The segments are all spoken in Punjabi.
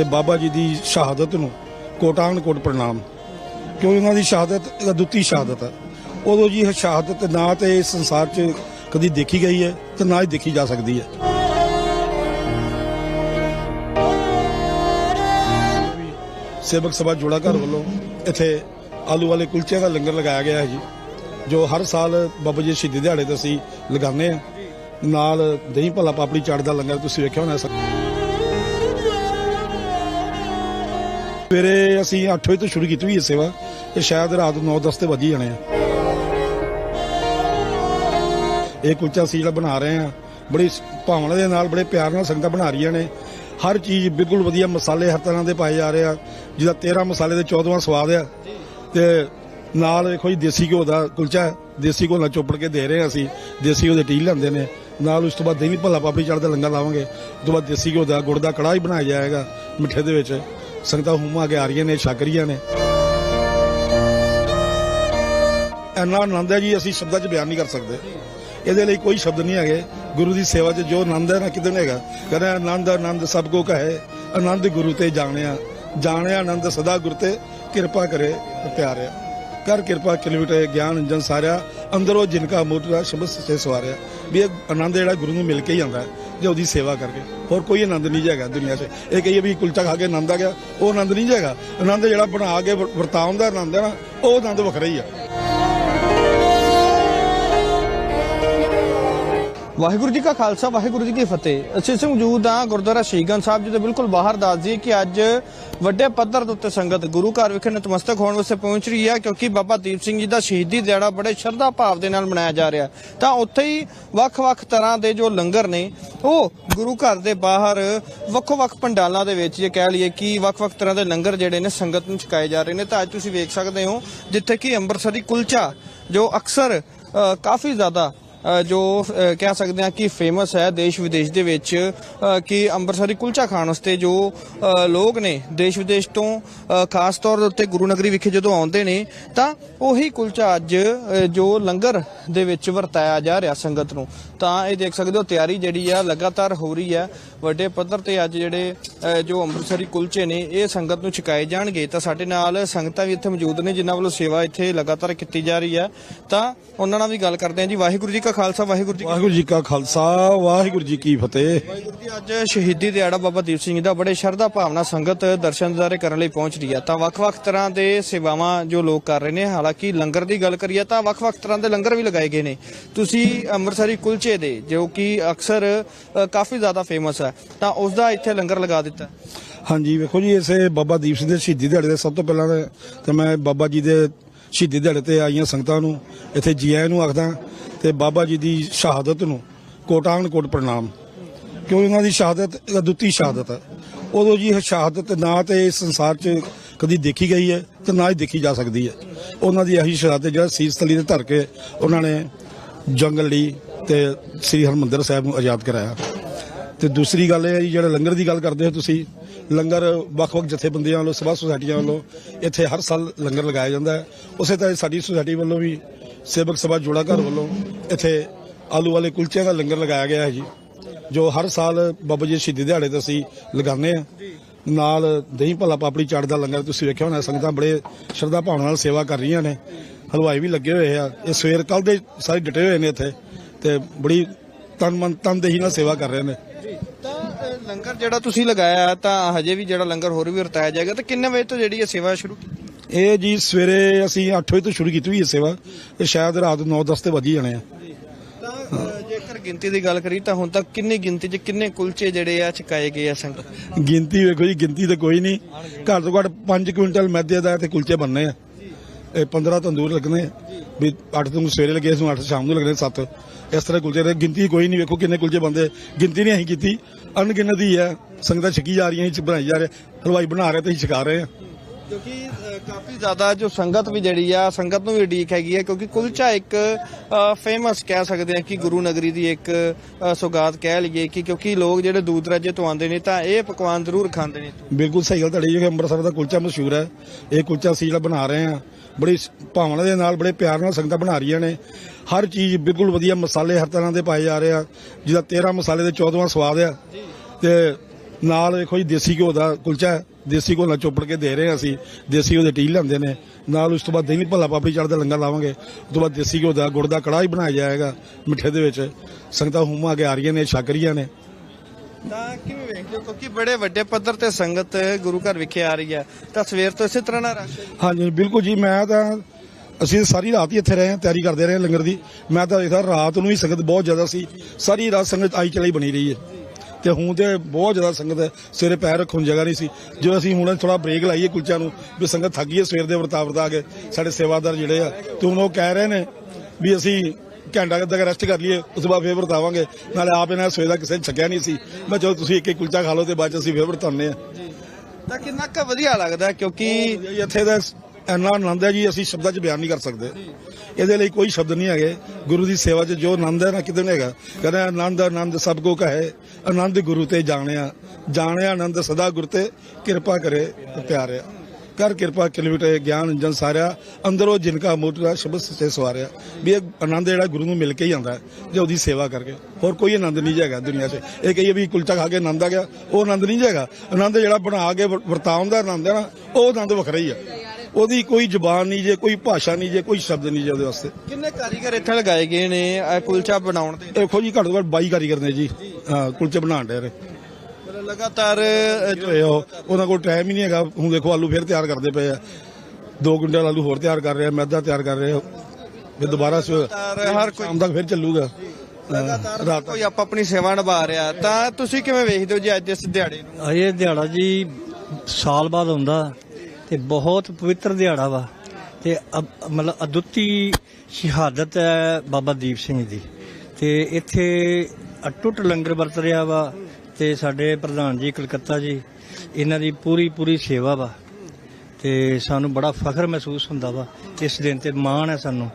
ਤੇ ਬਾਬਾ ਜੀ ਦੀ ਸ਼ਹਾਦਤ ਨੂੰ ਕੋਟਾਨ ਕੋਟ ਪ੍ਰਣਾਮ। ਕਿਉਂਕਿ ਉਹਨਾਂ ਦੀ ਸ਼ਹਾਦਤ ਅਦੁੱਤੀ ਸ਼ਹਾਦਤ ਹੈ ਉਦੋਂ ਜੀ ਇਹ ਸ਼ਹਾਦਤ ਨਾ ਤੇ ਇਸ ਸੰਸਾਰ 'ਚ ਕਦੀ ਦੇਖੀ ਗਈ ਹੈ ਤੇ ਨਾ ਹੀ ਦੇਖੀ ਜਾ ਸਕਦੀ ਹੈ। ਸੇਵਕ ਸਭਾ ਜੋੜਾ ਘਰ ਵੱਲੋਂ ਇੱਥੇ ਆਲੂ ਵਾਲੇ ਕੁਲਚੇ ਦਾ ਲੰਗਰ ਲਗਾਇਆ ਗਿਆ ਹੈ ਜੀ, ਜੋ ਹਰ ਸਾਲ ਬਾਬਾ ਜੀ ਦੇ ਸ਼ਹੀਦੀ ਦਿਹਾੜੇ ਤੇ ਅਸੀਂ ਲਗਾਉਂਦੇ ਆ ਨਾਲ ਦਹੀਂ ਭਲਾ ਪਾਪੜੀ ਚਾਟ ਦਾ ਲੰਗਰ ਤੁਸੀਂ ਵੇਖਿਆ ਹੋਣਾ ਸਰ ਸਵੇਰੇ ਅਸੀਂ 8 ਵਜੇ ਤੋਂ ਸ਼ੁਰੂ ਕੀਤੀ ਹੋਈ ਹੈ ਸੇਵਾ, ਤੇ ਸ਼ਾਇਦ ਰਾਤ 9-10 ਤੇ ਵੱਜ ਹੀ ਜਾਣੇ ਆ। ਇਹ ਕੁਲਚਾ ਅਸੀਂ ਜਿਹੜਾ ਬਣਾ ਰਹੇ ਆ, ਬੜੀ ਭਾਵਨਾ ਦੇ ਨਾਲ, ਬੜੇ ਪਿਆਰ ਨਾਲ ਸੰਗਤਾਂ ਬਣਾ ਰਹੀਆਂ ਨੇ। ਹਰ ਚੀਜ਼ ਬਿਲਕੁਲ ਵਧੀਆ, ਮਸਾਲੇ ਹਰ ਤਰ੍ਹਾਂ ਦੇ ਪਾਏ ਜਾ ਰਹੇ ਆ, ਜਿਹਦਾ 13 ਮਸਾਲੇ ਦੇ 14ਵਾਂ ਸਵਾਦ ਆ। ਤੇ ਨਾਲ ਵੇਖੋ ਜੀ, ਦੇਸੀ ਘਿਓ ਦਾ ਕੁਲਚਾ, ਦੇਸੀ ਘਿਓ ਨਾਲ ਚੋਪੜ ਕੇ ਦੇ ਰਹੇ ਆ ਅਸੀਂ, ਦੇਸੀ ਘਿਓ ਦੇ ਟੀਲ ਲੈਂਦੇ ਨੇ। ਨਾਲ ਉਸ ਤੋਂ ਬਾਅਦ ਦਹੀਂ ਭੱਲਾ ਪਾਪੜੀ ਚੜ੍ਹਦਾ ਲੰਗਰ ਲਾਵਾਂਗੇ। ਉਸ ਤੋਂ ਬਾਅਦ ਦੇਸੀ ਘਿਓ ਦਾ ਗੁੜ ਦਾ ਕੜਾਹ ਹੀ ਬਣਾਇਆ ਜਾਏਗਾ ਮਿੱਠੇ ਦੇ ਵਿੱਚ। ਸੰਗਤਾਂ ਹੁਮਾ ਕੇ ਆ ਰਹੀਆਂ ਨੇ, ਛਕ ਰਹੀਆਂ ਨੇ। ਇੰਨਾ ਆਨੰਦ ਹੈ ਜੀ, ਅਸੀਂ ਸ਼ਬਦਾਂ 'ਚ ਬਿਆਨ ਨਹੀਂ ਕਰ ਸਕਦੇ। ਇਹਦੇ ਲਈ ਕੋਈ ਸ਼ਬਦ ਨਹੀਂ ਹੈਗੇ। ਗੁਰੂ ਦੀ ਸੇਵਾ 'ਚ ਜੋ ਆਨੰਦ ਹੈ ਨਾ, ਕਿਤੇ ਨਹੀਂ ਹੈਗਾ। ਕਹਿੰਦਾ, ਆਨੰਦ ਆਨੰਦ ਸਭ ਕੋ ਕਹੇ, ਆਨੰਦ ਗੁਰੂ ਤੇ ਜਾਣਿਆ। ਜਾਣਿਆ ਆਨੰਦ ਸਦਾ ਗੁਰ ਤੇ ਕਿਰਪਾ ਕਰੇ ਪਿਆਰਿਆ। ਕਰ ਕਿਰਪਾ, ਕਿਲੋਮੀਟਰ ਗਿਆਨ, ਅੰਜਨ ਸਾਰਿਆ। ਅੰਦਰੋਂ ਜਿਨਕਾ ਮੋਟਰਾ, ਸ਼ਬਦ ਸੱਚੇ ਸਵਾਰਿਆ। ਵੀ ਇਹ ਆਨੰਦ ਜਿਹੜਾ ਗੁਰੂ ਨੂੰ ਮਿਲ ਕੇ ਹੀ ਆਉਂਦਾ ਹੈ। ਜੇ ਉਹਦੀ ਸੇਵਾ ਕਰਕੇ। ਹੋਰ ਕੋਈ ਆਨੰਦ ਨਹੀਂ ਹੈਗਾ ਦੁਨੀਆ 'ਚ। ਇਹ ਕਹੀਏ ਵੀ ਕੁਲਚਾ ਖਾ ਕੇ ਆਨੰਦ ਆ ਗਿਆ। ਉਹ ਆਨੰਦ ਨਹੀਂ ਹੈਗਾ। ਆਨੰਦ ਜਿਹੜਾ ਬਣਾ ਕੇ ਵਰਤਾਉਣ ਦਾ ਆਨੰਦ ਹੈ ਨਾ, ਉਹ ਆਨੰਦ ਵੱਖਰਾ ਹੀ ਆ। ਵਾਹਿਗੁਰੂ ਜੀ ਕਾ ਖਾਲਸਾ, ਵਾਹਿਗੁਰੂ ਜੀ ਕੀ ਫਤਿਹ। ਅਸੀਂ ਇਸ ਮੌਜੂਦ ਹਾਂ ਗੁਰਦੁਆਰਾ ਸ਼ਹੀਗੰਜ ਸਾਹਿਬ ਜੀ ਦੇ ਬਿਲਕੁਲ ਬਾਹਰ ਦੱਸ ਦਈਏ ਕਿ ਅੱਜ ਵੱਡੇ ਪੱਧਰ ਦੇ ਉੱਤੇ ਸੰਗਤ ਗੁਰੂ ਘਰ ਵਿਖੇ ਨਤਮਸਤਕ ਹੋਣ ਵਾਸਤੇ ਪਹੁੰਚ ਰਹੀ ਹੈ, ਕਿਉਂਕਿ ਬਾਬਾ ਦੀਪ ਸਿੰਘ ਜੀ ਦਾ ਸ਼ਹੀਦੀ ਦਿਹਾੜਾ ਬੜੇ ਸ਼ਰਧਾ ਭਾਵ ਦੇ ਨਾਲ ਮਨਾਇਆ ਜਾ ਰਿਹਾ ਤਾਂ ਉੱਥੇ ਹੀ ਵੱਖ-ਵੱਖ ਤਰ੍ਹਾਂ ਦੇ ਜੋ ਲੰਗਰ ਨੇ, ਉਹ ਗੁਰੂ ਘਰ ਦੇ ਬਾਹਰ ਵੱਖੋ-ਵੱਖ ਪੰਡਾਲਾਂ ਦੇ ਵਿੱਚ ਜੇ ਕਹਿ ਲਈਏ ਕਿ ਵੱਖ-ਵੱਖ ਤਰ੍ਹਾਂ ਦੇ ਲੰਗਰ ਜਿਹੜੇ ਨੇ ਸੰਗਤ ਨੂੰ ਛਕਾਏ ਜਾ ਰਹੇ ਨੇ, ਤਾਂ ਅੱਜ ਤੁਸੀਂ ਵੇਖ ਸਕਦੇ ਹੋ ਜਿੱਥੇ ਕਿ ਅੰਮ੍ਰਿਤਸਰੀ ਕੁਲਚਾ, ਜੋ ਅਕਸਰ ਕਾਫੀ ਜ਼ਿਆਦਾ ਜੋ ਕਹਿ ਸਕਦੇ ਹਾਂ ਕਿ ਫੇਮਸ ਹੈ ਦੇਸ਼ ਵਿਦੇਸ਼ ਦੇ ਵਿੱਚ ਕਿ ਅੰਮ੍ਰਿਤਸਰੀ ਕੁਲਚਾ ਖਾਣ ਵਾਸਤੇ ਜੋ ਲੋਕ ਨੇ ਦੇਸ਼ ਵਿਦੇਸ਼ ਤੋਂ ਖਾਸ ਤੌਰ ਦੇ ਉੱਤੇ ਗੁਰੂ ਨਗਰੀ ਵਿਖੇ ਜਦੋਂ ਆਉਂਦੇ ਨੇ, ਤਾਂ ਉਹੀ ਕੁਲਚਾ ਅੱਜ ਜੋ ਲੰਗਰ ਦੇ ਵਿੱਚ ਵਰਤਾਇਆ ਜਾ ਰਿਹਾ ਸੰਗਤ ਨੂੰ। ਤਾਂ ਇਹ ਦੇਖ ਸਕਦੇ ਹੋ ਤਿਆਰੀ ਜਿਹੜੀ ਆ ਲਗਾਤਾਰ ਹੋ ਰਹੀ ਹੈ। ਵੱਡੇ ਪੱਧਰ ਤੇ ਅੱਜ ਜਿਹੜੇ ਜੋ ਅੰਮ੍ਰਿਤਸਰੀ ਕੁਲਚੇ ਨੇ ਇਹ ਸੰਗਤ ਨੂੰ ਛਕਾਏ ਜਾਣਗੇ। ਤਾਂ ਸਾਡੇ ਨਾਲ ਸੰਗਤਾਂ ਵੀ ਇੱਥੇ ਮੌਜੂਦ ਨੇ ਜਿਨ੍ਹਾਂ ਵੱਲੋਂ ਸੇਵਾ ਇੱਥੇ ਲਗਾਤਾਰ ਕੀਤੀ ਜਾ ਰਹੀ ਹੈ। ਤਾਂ ਉਹਨਾਂ ਨਾਲ ਵੀ ਗੱਲ ਕਰਦੇ ਹਾਂ ਜੀ। ਵਾਹਿਗੁਰੂ ਜੀ ਕਾ ਖਾਲਸਾ ਵਾਹਿਗੁਰੂ ਜੀ ਵਾਹਿਗੁਰੂ ਜੀ ਕਾ ਖਾਲਸਾ ਵਾਹਿਗੁਰੂ ਜੀ ਕੀ ਫਤਿਹ। ਵਾਹਿਗੁਰੂ ਜੀ ਅੱਜ ਸ਼ਹੀਦੀ ਦਿਹਾੜਾ ਬਾਬਾ ਦੀਪ ਸਿੰਘ ਜੀ ਦਾ। ਬੜੇ ਸ਼ਰਧਾ ਭਾਵਨਾ ਸੰਗਤ ਦਰਸ਼ਨ ਦਿਦਾਰੇ ਕਰਨ ਲਈ ਪਹੁੰਚ ਰਹੀ ਹੈ। ਤਾਂ ਵੱਖ-ਵੱਖ ਤਰ੍ਹਾਂ ਦੇ ਸੇਵਾਵਾਂ ਜੋ ਲੋਕ ਕਰ ਰਹੇ ਨੇ ਹਾਲਾਂਕਿ ਲੰਗਰ ਦੀ ਗੱਲ ਕਰੀਏ ਤਾਂ ਵੱਖ-ਵੱਖ ਤਰ੍ਹਾਂ ਦੇ ਲੰਗਰ ਵੀ ਲਗਾਏ ਗਏ ਨੇ। ਤੁਸੀਂ ਅੰਮ੍ਰਿਤਸਰੀ ਕੁਲਚੇ ਦੇ ਜੋ ਕਿ ਅਕਸਰ ਕਾਫੀ ਜ਼ਿਆਦਾ ਫੇਮਸ ਹੈ। ਤਾਂ ਉਸ ਦਾ ਇੱਥੇ ਲੰਗਰ ਲਗਾ ਦਿੱਤਾ। ਹਾਂਜੀ, ਵੇਖੋ ਜੀ, ਇਸੇ ਬਾਬਾ ਦੀਪ ਸਿੰਘ ਦੇ ਸ਼ਹੀਦੀ ਦਿਹਾੜੇ ਦੇ ਸਭ ਤੋਂ ਪਹਿਲਾਂ ਤੇ ਮੈਂ ਬਾਬਾ ਜੀ ਦੇ ਸ਼ਹੀਦੀ ਦਿਹਾੜੇ ਤੇ ਆਈਆਂ ਸੰਗਤਾਂ ਨੂੰ, ਇੱਥੇ ਜੀ ਆਇਆਂ ਨੂੰ ਆਖਦਾ, ਤੇ ਬਾਬਾ ਜੀ ਦੀ ਸ਼ਹਾਦਤ ਨੂੰ ਕੋਟਾਨ ਕੋਟ ਪ੍ਰਣਾਮ। ਕਿਉਂਕਿ ਉਹਨਾਂ ਦੀ ਸ਼ਹਾਦਤ? ਅਦੁੱਤੀ ਸ਼ਹਾਦਤ ਹੈ ਉਦੋਂ ਜੀ ਸ਼ਹਾਦਤ ਨਾ ਤੇ ਇਸ ਸੰਸਾਰ 'ਚ ਕਦੀ ਦੇਖੀ ਗਈ ਹੈ ਤੇ ਨਾ ਹੀ ਦੇਖੀ ਜਾ ਸਕਦੀ ਹੈ। ਉਹਨਾਂ ਦੀ ਇਹੀ ਸ਼ਹਾਦਤ ਜਿਹੜਾ ਸੀਸ ਤਲੀ ਤੇ ਧਰ ਕੇ ਉਹਨਾਂ ਨੇ ਜੰਗ ਲੜੀ ਤੇ ਸ੍ਰੀ ਹਰਮੰਦਰ ਸਾਹਿਬ ਨੂੰ ਆਜ਼ਾਦ ਕਰਾਇਆ। ਤੇ ਦੂਸਰੀ ਗੱਲ ਇਹ ਹੈ ਜੀ, ਜਿਹੜਾ ਲੰਗਰ ਦੀ ਗੱਲ ਕਰਦੇ ਹੋ ਤੁਸੀਂ, ਲੰਗਰ ਵੱਖ-ਵੱਖ ਜਥੇਬੰਦੀਆਂ ਵੱਲੋਂ, ਸਭਾ ਸੁਸਾਇਟੀਆਂ ਵੱਲੋਂ ਇੱਥੇ ਹਰ ਸਾਲ ਲੰਗਰ ਲਗਾਇਆ ਜਾਂਦਾ ਹੈ। ਉਸੇ ਤਰ੍ਹਾਂ ਸਾਡੀ ਸੁਸਾਇਟੀ ਵੱਲੋਂ ਵੀ ਸੇਵਕ ਸਭਾ ਜੋੜਾ ਘਰ ਵੱਲੋਂ ਇੱਥੇ ਆਲੂ ਵਾਲੇ ਕੁਲਚੇ ਦਾ ਲੰਗਰ ਲਗਾਇਆ ਗਿਆ ਹੈ ਜੀ, ਜੋ ਹਰ ਸਾਲ ਬਾਬਾ ਜੀ ਸ਼ਹੀਦੀ ਦਿਹਾੜੇ ਤੇ ਅਸੀਂ ਲਗਾਉਂਦੇ ਆ ਨਾਲ ਦਹੀਂ ਭਲਾ ਪਾਪੜੀ ਚਾਟ ਦਾ ਲੰਗਰ ਤੁਸੀਂ ਵੇਖਿਆ ਹੋਣਾ, ਸੰਗਤਾਂ ਬੜੇ ਸ਼ਰਧਾ ਭਾਵਨਾ ਨਾਲ ਸੇਵਾ ਕਰ ਰਹੀਆਂ ਨੇ। ਹਲਵਾਈ ਵੀ ਲੱਗੇ ਹੋਏ ਆ। ਇਹ ਸਵੇਰ ਕੱਲ ਦੇ ਸਾਰੇ ਡਟੇ ਹੋਏ ਨੇ ਇੱਥੇ ਤੇ ਬੜੀ ਤਨ ਮਨ ਤਨਦੇਹੀ ਨਾਲ ਸੇਵਾ ਕਰ ਰਹੇ ਨੇ। ਲੰਗਰ ਜਿਹੜਾ ਤੁਸੀਂ ਲਗਾਇਆ ਤਾਂ ਹਜੇ ਵੀ ਜਿਹੜਾ ਲੰਗਰ ਹੋਰ ਵੀ ਵਰਤਾਇਆ ਜਾਏਗਾ ਤਾਂ ਕਿੰਨੇ ਵਜੇ ਤੋਂ ਜਿਹੜੀ ਇਹ ਸੇਵਾ ਸ਼ੁਰੂ ਕੀਤੀ? ਇਹ ਜੀ ਸਵੇਰੇ ਅਸੀਂ 8 ਵਜੇ ਤੋਂ ਸ਼ੁਰੂ ਕੀਤੀ ਹੋਈ ਹੈ ਸੇਵਾ ਤੇ ਸ਼ਾਇਦ ਰਾਤ 9-10 ਤੇ ਵੱਜ ਹੀ ਜਾਣੇ ਆ। ਤਾਂ ਅ, ਜੇਕਰ ਗਿਣਤੀ ਦੀ ਗੱਲ ਕਰੀ ਤਾਂ ਹੁਣ ਤੱਕ ਕਿੰਨੀ ਗਿਣਤੀ 'ਚ ਕਿੰਨੇ ਕੁਲਚੇ ਜਿਹੜੇ ਆ ਛਕਾਏ ਗਏ ਆ ਸੰਗਤ? ਗਿਣਤੀ ਵੇਖੋ ਜੀ ਗਿਣਤੀ ਤਾਂ ਕੋਈ ਨਹੀਂ। ਘੱਟ ਤੋਂ ਘੱਟ 5 ਕੁਇੰਟਲ ਮੈਦੇ ਦਾ ਤੇ ਕੁਲਚੇ ਬਣਨੇ ਆ। ਇਹ 15 ਤੰਦੂਰ ਲੱਗਣੇ ਆ। ਵੀ 8 ਤੋਂ ਸਵੇਰੇ ਲੱਗੇ ਸੀ 8 ਸ਼ਾਮ ਨੂੰ ਲੱਗਣੇ 7 ਇਸ ਤਰ੍ਹਾਂ ਕੁਲਚੇ ਦੇ ਗਿਣਤੀ ਕੋਈ ਨਹੀਂ ਵੇਖੋ ਕਿੰਨੇ ਕੁਲਚੇ ਬੰਦੇ ਗਿਣਤੀ ਨਹੀਂ ਅਸੀਂ ਕੀਤੀ। ਅਣਗਿਣਤ ਹੀ ਹੈ ਸੰਗਤਾਂ ਛਕੀ ਜਾ ਰਹੀਆਂ ਚ ਬਣਾਈ ਜਾ ਰਹੇ ਹਲਵਾਈ ਬਣਾ ਰਹੇ ਤੇ ਛਕਾ ਰਹੇ ਆ ਕਿਉਂਕਿ ਅ, ਕਾਫੀ ਜ਼ਿਆਦਾ ਜੋ ਸੰਗਤ ਵੀ ਜਿਹੜੀ ਆ ਸੰਗਤ ਨੂੰ ਵੀ ਉਡੀਕ ਹੈਗੀ ਹੈ ਕਿਉਂਕਿ ਕੁਲਚਾ ਇੱਕ ਫੇਮਸ ਕਹਿ ਸਕਦੇ ਆ ਕਿ ਗੁਰੂ ਨਗਰੀ ਦੀ ਇੱਕ ਅ, ਸੌਗਾਤ ਕਹਿ ਲਈਏ ਕਿ ਕਿਉਂਕਿ ਲੋਕ ਜਿਹੜੇ ਦੂਰ ਦਰਾਜੇ ਤੋਂ ਆਉਂਦੇ ਨੇ ਤਾਂ ਇਹ ਪਕਵਾਨ ਜ਼ਰੂਰ ਖਾਂਦੇ ਨੇ। ਬਿਲਕੁਲ ਸਹੀ ਗੱਲ ਤੁਹਾਡੀ ਜੀ ਕਿ ਅੰਮ੍ਰਿਤਸਰ ਦਾ ਕੁਲਚਾ ਮਸ਼ਹੂਰ ਹੈ ਇਹ ਕੁਲਚਾ ਅਸੀਂ ਜਿਹੜਾ ਬਣਾ ਰਹੇ ਆ ਬੜੀ ਭਾਵਨਾ ਦੇ ਨਾਲ, ਬੜੇ ਪਿਆਰ ਨਾਲ ਸੰਗਤਾਂ ਬਣਾ ਰਹੀਆਂ ਨੇ। ਹਰ ਚੀਜ਼ ਬਿਲਕੁਲ ਵਧੀਆ, ਮਸਾਲੇ ਹਰ ਤਰ੍ਹਾਂ ਦੇ ਪਾਏ ਜਾ ਰਹੇ ਆ। ਜਿਹਦਾ 13 ਮਸਾਲੇ ਦੇ 14ਵਾਂ ਸਵਾਦ ਆ। ਤੇ ਨਾਲ ਦੇਖੋ ਜੀ, ਦੇਸੀ ਘਿਓ ਦਾ ਕੁਲਚਾ ਦੇਸੀ ਘਿਓ ਨਾਲ ਚੋਪੜ ਕੇ ਦੇ ਰਹੇ ਹਾਂ ਅਸੀਂ। ਦੇਸੀ ਘਿਓ ਦੇ ਟੀ ਲੈਂਦੇ ਨੇ। ਨਾਲ ਉਸ ਤੋਂ ਬਾਅਦ ਦਹੀਂ ਭੱਲਾ ਪਾਪੜੀ ਚੜ੍ਹਦਾ ਲੰਗਰ ਲਾਵਾਂਗੇ। ਉਸ ਤੋਂ ਬਾਅਦ ਦੇਸੀ ਘਿਓ ਦਾ ਗੁੜ ਦਾ ਕੜਾਹ ਹੀ ਬਣਾਇਆ ਜਾਏਗਾ ਮਿੱਠੇ ਦੇ ਵਿੱਚ। ਸੰਗਤਾਂ ਹੁਮਾਂ ਕੇ ਆ ਰਹੀਆਂ ਨੇ, ਛਕ ਰਹੀਆਂ ਨੇ। ਤਾਂ ਕਿਵੇਂ ਵੇਖਦੇ ਹੋ? ਕਿਉਂਕਿ ਬੜੇ ਵੱਡੇ ਪੱਧਰ ਤੇ ਸੰਗਤ ਗੁਰੂ ਘਰ ਵਿਖੇ ਆ ਰਹੀ ਹੈ। ਤਾਂ ਸਵੇਰ ਤੋਂ ਇਸੇ ਤਰ੍ਹਾਂ ਨਾਲ ਰਸ਼ ਹੈ ਜੀ। ਹਾਂਜੀ, ਬਿਲਕੁਲ ਜੀ। ਮੈਂ ਤਾਂ ਅਸੀਂ ਸਾਰੀ ਰਾਤ ਹੀ ਇੱਥੇ ਰਹੇ ਹਾਂ, ਤਿਆਰੀ ਕਰਦੇ ਰਹੇ ਹਾਂ ਲੰਗਰ ਦੀ। ਮੈਂ ਤਾਂ ਦੇਖਦਾ ਰਾਤ ਨੂੰ ਹੀ ਸੰਗਤ ਬਹੁਤ ਜ਼ਿਆਦਾ ਸੀ। ਸਾਰੀ ਰਾਤ ਸੰਗਤ ਆਈ ਚਲਾਈ ਬਣੀ ਰਹੀ ਹੈ। ਤੇ ਹੁਣ ਤੇ ਬਹੁਤ ਜ਼ਿਆਦਾ ਸੰਗਤ ਹੈ। ਸਵੇਰੇ ਪੈਰ ਰੱਖਣ ਨੂੰ ਜਗ੍ਹਾ ਨਹੀਂ ਸੀ। ਜੋ ਅਸੀਂ ਹੁਣ ਥੋੜਾ ਬ੍ਰੇਕ ਲਾਈਏ ਕੁਲਚਾ ਨੂੰ, ਵੀ ਸੰਗਤ ਥੱਕ ਗਈ ਹੈ, ਸਵੇਰ ਦੇ ਵਰਤਾ ਵਰਤਾ ਕੇ ਸਾਡੇ ਸੇਵਾਦਾਰ ਜਿਹੜੇ ਆ, ਤੇ ਹੁਣ ਉਹ ਕਹਿ ਰਹੇ ਨੇ ਵੀ ਅਸੀਂ ਘੰਟਾ ਕੁ ਤੱਕ ਰੈਸਟ ਕਰ ਲਈਏ ਉਸ ਤੋਂ ਬਾਅਦ ਫੇਰ ਵਰਤਾਵਾਂਗੇ। ਨਾਲੇ ਆਪ ਇਹਨਾਂ ਸਵੇਰ ਦਾ ਕਿਸੇ ਨੇ ਛਕਿਆ ਨਹੀਂ ਸੀ। ਮੈਂ ਚਲੋ ਤੁਸੀਂ ਇੱਕ ਇੱਕ ਕੁਲਚਾ ਖਾ ਲਓ ਤੇ ਬਾਅਦ ਚ ਅਸੀਂ ਫੇਰ ਵਰਤਾਉਂਦੇ ਆ ਤਾਂ ਕਿੰਨਾ ਕੁ ਵਧੀਆ ਲੱਗਦਾ ਕਿਉਂਕਿ ਇੱਥੇ ਦਾ ਇੰਨਾ ਆਨੰਦ ਹੈ ਜੀ ਅਸੀਂ ਸ਼ਬਦਾਂ 'ਚ ਬਿਆਨ ਨਹੀਂ ਕਰ ਸਕਦੇ। ਇਹਦੇ ਲਈ ਕੋਈ ਸ਼ਬਦ ਨਹੀਂ ਹੈਗੇ। ਗੁਰੂ ਦੀ ਸੇਵਾ 'ਚ ਜੋ ਆਨੰਦ ਹੈ ਨਾ ਕਿਤੇ ਨਹੀਂ ਹੈਗਾ। ਕਹਿੰਦਾ ਆਨੰਦ ਆਨੰਦ ਸਭ ਕੋ ਕਹੇ ਆਨੰਦ ਗੁਰੂ ਤੇ ਜਾਣਿਆ। ਜਾਣਿਆ ਆਨੰਦ ਸਦਾ ਗੁਰ ਤੇ ਕਿਰਪਾ ਕਰੇ ਪਿਆਰਿਆ। ਕਰ ਕਿਰਪਾ ਕਿਲੋਮੀਟਰ ਗਿਆਨ ਅੰਜਨ ਸਾਰਿਆ ਅੰਦਰੋਂ ਜਿਨ ਕਾ ਮੋਟਰਾ ਸ਼ਬਦ ਸੱਚੇ ਸਵਾਰਿਆ। ਵੀ ਇਹ ਆਨੰਦ ਜਿਹੜਾ ਗੁਰੂ ਨੂੰ ਮਿਲ ਕੇ ਹੀ ਆਉਂਦਾ ਜੇ ਉਹਦੀ ਸੇਵਾ ਕਰਕੇ। ਹੋਰ ਕੋਈ ਆਨੰਦ ਨਹੀਂ ਜਾਏਗਾ ਦੁਨੀਆ 'ਚ। ਇਹ ਕਹੀਏ ਵੀ ਕੁਲਚਾ ਖਾ ਕੇ ਆਨੰਦ ਆ ਗਿਆ ਉਹ ਆਨੰਦ ਨਹੀਂ ਜਾਏਗਾ ਆਨੰਦ ਜਿਹੜਾ ਬਣਾ ਕੇ ਵਰ- ਵਰਤਾਉਣ ਦਾ ਆਨੰਦ ਹੈ ਨਾ ਉਹ ਆਨੰਦ ਵੱਖਰਾ ਹੀ ਆ। ਉਹਦੀ ਕੋਈ ਜ਼ੁਬਾਨ ਨਹੀਂ ਜੇ ਕੋਈ ਭਾਸ਼ਾ ਨਹੀਂ ਜੇ ਕੋਈ ਸ਼ਬਦ ਨਹੀਂ ਜੇ ਉਹਦੇ ਵਾਸਤੇ। ਕਿੰਨੇ ਕਾਰੀਗਰ ਇੱਥੇ ਲਗਾਏ ਗਏ ਨੇ ਇਹ ਕੁਲਚਾ ਬਣਾਉਣ ਦੇ? ਦੇਖੋ ਜੀ ਘੱਟੋ ਘੱਟ 22 ਕਾਰੀਗਰ ਨੇ ਜੀ। ਹਾਂ ਕੁਲਚੇ ਬਣਾਉਣ ਦੇ ਰਹੇ। ਲਗਾਤਾਰ ਜੋ ਉਹ ਉਹਨਾਂ ਕੋਲ ਟਾਈਮ ਹੀ ਨਹੀਂ ਹੈਗਾ। ਹੁਣ ਦੇਖੋ ਆਲੂ ਫੇਰ ਤਿਆਰ ਕਰਦੇ ਪਏ ਆ। ਦੋ ਕੁਇੰਟਲ ਆਲੂ ਹੋਰ ਤਿਆਰ ਕਰ ਰਹੇ ਆ ਮੈਦਾ ਤਿਆਰ ਕਰ ਰਹੇ ਆ। ਫਿਰ ਦੁਬਾਰਾ ਹਰ ਕੋਈ ਸ਼ਾਮ ਤੱਕ ਫਿਰ ਚੱਲੂਗਾ। ਲਗਾਤਾਰ ਕੋਈ ਆਪ ਆਪਣੀ ਸੇਵਾ ਨਿਭਾ ਰਿਹਾ। ਤਾਂ ਤੁਸੀਂ ਕਿਵੇਂ ਵੇਖਦੇ ਹੋ ਜੀ ਅੱਜ ਇਸ ਦਿਹਾੜੇ ਨੂੰ? ਇਹ ਦਿਹਾੜਾ ਜੀ ਸਾਲ ਬਾਅਦ ਹੁੰਦਾ ਤੇ ਬਹੁਤ ਪਵਿੱਤਰ ਦਿਹਾੜਾ ਵਾ। ਤੇ ਮਤਲਬ ਅਦੁੱਤੀ ਸ਼ਹਾਦਤ ਹੈ ਬਾਬਾ ਦੀਪ ਸਿੰਘ ਦੀ। ਤੇ ਇੱਥੇ ਅਟੁੱਟ ਲੰਗਰ ਵਰਤ ਰਿਹਾ ਵਾ। ਤੇ ਸਾਡੇ ਪ੍ਰਧਾਨ ਜੀ ਕਲਕੱਤਾ ਜੀ, ਇਹਨਾਂ ਦੀ ਪੂਰੀ ਪੂਰੀ ਸੇਵਾ ਵਾ। ਤੇ ਸਾਨੂੰ ਬੜਾ ਫਖਰ ਮਹਿਸੂਸ ਹੁੰਦਾ ਵਾ, ਇਸ ਦਿਨ ਤੇ ਮਾਣ ਹੈ ਸਾਨੂੰ।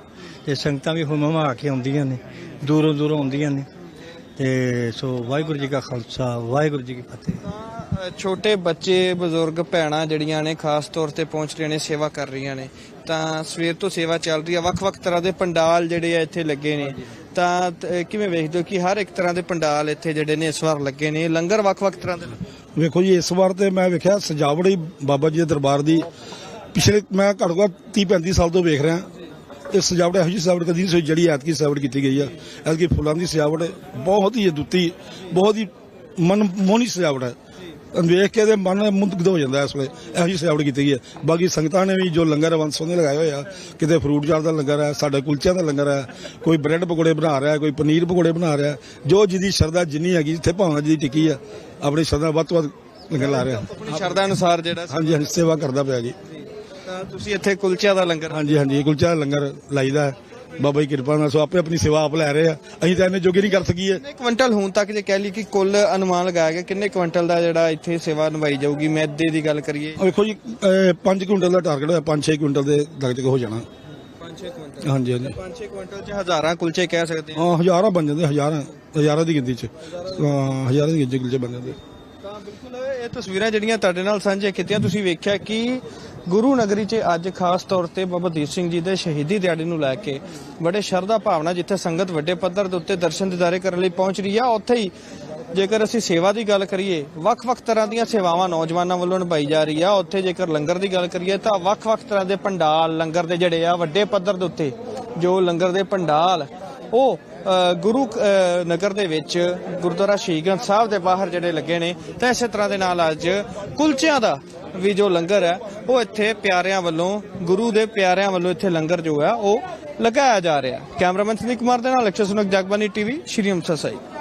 ਤੇ ਸੰਗਤਾਂ ਵੀ ਹੁਮਮਾ ਕੇ ਆਉਂਦੀਆਂ ਨੇ, ਦੂਰੋਂ ਦੂਰੋਂ ਆਉਂਦੀਆਂ ਨੇ। ਤੇ ਸੋ ਵਾਹਿਗੁਰੂ ਜੀ ਕਾ ਖਾਲਸਾ, ਵਾਹਿਗੁਰੂ ਜੀ ਕੀ ਫਤਿਹ। ਛੋਟੇ ਬੱਚੇ, ਬਜ਼ੁਰਗ, ਭੈਣਾਂ ਜਿਹੜੀਆਂ ਨੇ, ਖਾਸ ਤੌਰ ਤੇ ਪਹੁੰਚ ਰਹੀਆਂ ਨੇ, ਸੇਵਾ ਕਰ ਰਹੀਆਂ ਨੇ, ਤਾਂ ਸਵੇਰ ਤੋਂ ਸੇਵਾ ਚੱਲ ਰਹੀ ਆ ਵੱਖ-ਵੱਖ ਤਰ੍ਹਾਂ ਦੇ ਪੰਡਾਲ ਜਿਹੜੇ ਆ ਇੱਥੇ ਲੱਗੇ ਨੇ। ਤਾਂ ਕਿਵੇਂ ਵੇਖਦੇ ਹੋ ਕਿ ਹਰ ਇੱਕ ਤਰ੍ਹਾਂ ਦੇ ਪੰਡਾਲ ਇੱਥੇ ਜਿਹੜੇ ਨੇ ਇਸ ਵਾਰ ਲੱਗੇ ਨੇ? ਲੰਗਰ ਵੱਖ-ਵੱਖ ਤਰ੍ਹਾਂ ਦੇ ਵੇਖੋ ਜੀ, ਇਸ ਵਾਰ ਤੇ ਮੈਂ ਵੇਖਿਆ ਸਜਾਵਟ ਹੀ ਬਾਬਾ ਜੀ ਦੇ ਦਰਬਾਰ ਦੀ ਪਿਛਲੇ, ਮੈਂ ਘੱਟੋ ਘੱਟ 30 35 ਸਾਲ ਤੋਂ ਵੇਖ ਰਿਹਾ। ਇਹ ਸਜਾਵਟ ਇਹੋ ਜਿਹੀ ਸਜਾਵਟ ਕਦੀ ਨਹੀਂ ਸੀ ਜਿਹੜੀ ਐਤਕੀ ਸਜਾਵਟ ਕੀਤੀ ਗਈ ਆ। ਐਤਕੀ ਫੁੱਲਾਂ ਦੀ ਸਜਾਵਟ ਬਹੁਤ ਹੀ ਅਦੁੱਤੀ, ਬਹੁਤ ਹੀ ਮਨ ਮੋਹਣੀ ਸਜਾਵਟ ਹੈ। ਵੇਖ ਕੇ ਤੇ ਮਨ ਮੁੰਦਗਦ ਹੋ ਜਾਂਦਾ ਇਸ ਵੇਲੇ। ਇਹੋ ਜਿਹੀ ਸਜਾਵਟ ਕੀਤੀ ਗਈ ਹੈ। ਬਾਕੀ ਸੰਗਤਾਂ ਨੇ ਵੀ ਜੋ ਲੰਗਰ ਵੰਸੋਂ ਦੇ ਲਗਾਏ ਹੋਏ ਆ ਕਿਤੇ ਫਰੂਟ ਚਾਟ ਦਾ ਲੰਗਰ ਹੈ ਸਾਡੇ ਕੁਲਚਿਆਂ ਦਾ ਲੰਗਰ ਹੈ ਕੋਈ ਬ੍ਰੈਡ ਪਕੌੜੇ ਬਣਾ ਰਿਹਾ ਕੋਈ ਪਨੀਰ ਪਕੌੜੇ ਬਣਾ ਰਿਹਾ ਜੋ ਜਿਹਦੀ ਸ਼ਰਧਾ ਜਿੰਨੀ ਹੈਗੀ ਜਿੱਥੇ ਭਾਵਨਾ ਜਿਹਦੀ ਟਿੱਕੀ ਆ ਆਪਣੀ ਸ਼ਰਧਾ ਵੱਧ ਤੋਂ ਵੱਧ ਲੰਗਰ ਲਾ ਰਿਹਾ। ਆਪਣੀ ਸ਼ਰਧਾ ਅਨੁਸਾਰ ਜਿਹੜਾ ਹਾਂਜੀ ਹਾਂਜੀ ਸੇਵਾ ਕਰਦਾ ਪਿਆ ਜੀ। ਤੁਸੀਂ ਇੱਥੇ ਕੁਲਚਿਆਂ ਦਾ ਲੰਗਰ ਹਾਂਜੀ ਹਾਂਜੀ ਕੁਲਚਾ ਦਾ ਲੰਗਰ ਲਾਈਦਾ। ਬਾਬਾ ਜੀ ਕਿਰਪਾ ਨਾਲ ਸੋ ਆਪੇ ਆਪਣੀ ਸੇਵਾ ਆਪ ਲੈ ਰਹੇ ਆ। ਅਸੀਂ ਤਾਂ ਇਹਨੇ ਜੋਗੇ ਨਹੀਂ ਕਰ ਸਕੀਏ। ਕਿੰਨੇ ਕੁਇੰਟਲ ਹੁਣ ਤੱਕ ਜੇ ਕਹਿ ਲਈ ਕਿ ਕੁੱਲ ਅਨੁਮਾਨ ਲਗਾਇਆ ਗਿਆ ਕਿੰਨੇ ਕੁਇੰਟਲ ਦਾ ਜਿਹੜਾ ਇੱਥੇ ਸੇਵਾ ਨਿਭਾਈ ਜਾਊਗੀ? ਮੈਦੇ ਦੀ ਗੱਲ ਕਰੀਏ। ਵੇਖੋ ਜੀ 5 ਕੁਇੰਟਲ ਦਾ ਟਾਰਗੇਟ ਹੋਇਆ 5-6 ਕੁਇੰਟਲ ਦੇ ਲਗਭਗ ਹੋ ਜਾਣਾ। 5-6 ਕੁਇੰਟਲ। ਹਾਂਜੀ ਹਾਂਜੀ। 5-6 ਕੁਇੰਟਲ ਚ ਹਜ਼ਾਰਾਂ ਕੁਲਚੇ ਕਹਿ ਸਕਦੇ ਹਾਂ। ਹਾਂ ਹਜ਼ਾਰਾਂ ਬਣ ਜਾਂਦੇ ਹਜ਼ਾਰਾਂ ਹਜ਼ਾਰਾਂ ਦੀ ਗਿਣਤੀ ਚ। ਹਜ਼ਾਰਾਂ ਦੀ ਗਿਣਤੀ ਕੁਲਚੇ ਬਣ ਜਾਂਦੇ। ਤਾਂ ਬਿਲਕੁਲ ਇਹ ਤਸਵੀਰਾਂ ਜਿਹੜੀਆਂ ਤੁਹਾਡੇ ਨਾਲ ਸਾਂਝੀਆਂ ਕੀਤੀਆਂ ਤੁਸੀਂ ਵੇਖਿਆ ਕਿ ਗੁਰੂ ਨਗਰੀ 'ਚ ਅੱਜ ਖਾਸ ਤੌਰ ਤੇ ਬਾਬਾ ਦੀਪ ਸਿੰਘ ਜੀ ਦੇ ਸ਼ਹੀਦੀ ਦਿਹਾੜੇ ਨੂੰ ਲੈ ਕੇ ਬੜੇ ਸ਼ਰਧਾ ਭਾਵਨਾ ਜਿੱਥੇ ਸੰਗਤ ਵੱਡੇ ਪੱਧਰ ਦੇ ਉੱਤੇ ਦਰਸ਼ਨ ਦਿਦਾਰੇ ਕਰਨ ਲਈ ਪਹੁੰਚ ਰਹੀ ਆ। ਉੱਥੇ ਹੀ ਜੇਕਰ ਅਸੀਂ ਸੇਵਾ ਦੀ ਗੱਲ ਕਰੀਏ, ਵੱਖ-ਵੱਖ ਤਰ੍ਹਾਂ ਦੀਆਂ ਸੇਵਾਵਾਂ ਨੌਜਵਾਨਾਂ ਵੱਲੋਂ ਨਿਭਾਈ ਜਾ ਰਹੀ ਆ। ਉੱਥੇ ਜੇਕਰ ਲੰਗਰ ਦੀ ਗੱਲ ਕਰੀਏ ਤਾਂ ਵੱਖ-ਵੱਖ ਤਰ੍ਹਾਂ ਦੇ ਪੰਡਾਲ ਲੰਗਰ ਦੇ ਜਿਹੜੇ ਆ ਵੱਡੇ ਪੱਧਰ ਦੇ ਉੱਤੇ ਜੋ ਲੰਗਰ ਦੇ ਪੰਡਾਲ, ਉਹ ਗੁਰੂ ਨਗਰ ਦੇ ਵਿੱਚ ਗੁਰਦੁਆਰਾ ਸ਼ਹੀਦ ਸ਼ਹੀਦਗੰਜ ਸਾਹਿਬ ਦੇ ਬਾਹਰ ਜਿਹੜੇ ਲੱਗੇ ਨੇ, ਤਾਂ ਇਸੇ ਤਰ੍ਹਾਂ ਦੇ ਨਾਲ ਅੱਜ ਕੁਲਚਿਆਂ ਦਾ ਵੀ ਜੋ ਲੰਗਰ ਹੈ, ਉਹ ਇੱਥੇ ਪਿਆਰਿਆਂ ਵੱਲੋਂ, ਗੁਰੂ ਦੇ ਪਿਆਰਿਆਂ ਵੱਲੋਂ ਇੱਥੇ ਲੰਗਰ ਜੋ ਹੈ, ਉਹ ਲਗਾਇਆ ਜਾ ਰਿਹਾ ਕੈਮਰਾਮੈਨ ਸੁਨੀਲ ਕੁਮਾਰ ਦੇ ਨਾਲ ਲਕਸ਼ੇ ਸੁਨਕ, ਜਗਬਾਨੀ ਟੀਵੀ, ਸ਼੍ਰੀ ਅੰਮ੍ਰਿਤਸਰ ਸਾਹਿਬ।